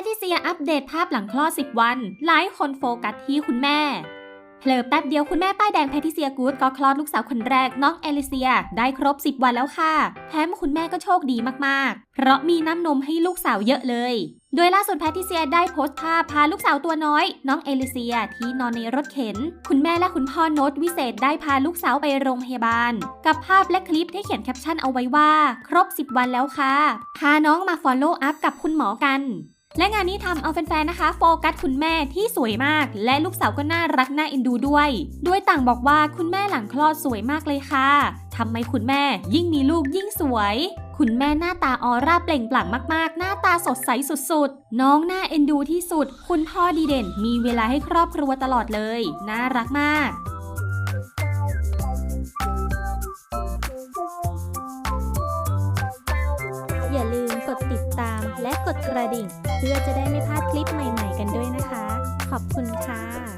พทิเซียอัปเดตภาพหลังคลอด 10 วัน หลายคนโฟกัสที่คุณแม่ เพลอแป๊บเดียวคุณแม่ป้ายแดงแพทิเซียกูดก็คลอดลูกสาวคนแรกน้องเอลิเซีย ได้ครบ 10 วันแล้วค่ะแถมคุณแม่ก็โชคดีมากๆ เพราะมีน้ำนมให้ลูกสาวเยอะเลย โดยล่าสุดแพทิเซียได้โพสต์ภาพพาลูกสาวตัวน้อย น้องเอลิเซียที่นอนในรถเข็น คุณแม่และคุณพ่อโน้ตวิเศษได้พาลูกสาวไปโรงพยาบาล กับภาพและคลิปที่เขียนแคปชั่นเอาไว้ว่า ครบ 10 วันแล้วค่ะพาน้องมา follow up กับคุณหมอกัน และงานนี้ทำเอาแฟนๆ นะคะ โฟกัสคุณแม่ที่สวยมาก และลูกสาวก็น่ารักน่าเอ็นดูด้วย ด้วยต่างบอกว่าคุณแม่หลังคลอดสวยมากเลยค่ะทำไมคุณแม่ยิ่งมีลูกยิ่งสวย คุณแม่หน้าตาออร่าเปล่งปลั่งมากๆ หน้าตาสดใสสุดๆ น้องน่าเอ็นดูที่สุด คุณพ่อดีเด่น มีเวลาให้ครอบครัวตลอดเลย น่ารักมากอย่าลืมกดติดตาม และกดกระดิ่ง เพื่อจะได้ไม่พลาดคลิปใหม่ๆกันด้วยนะคะ ขอบคุณค่ะ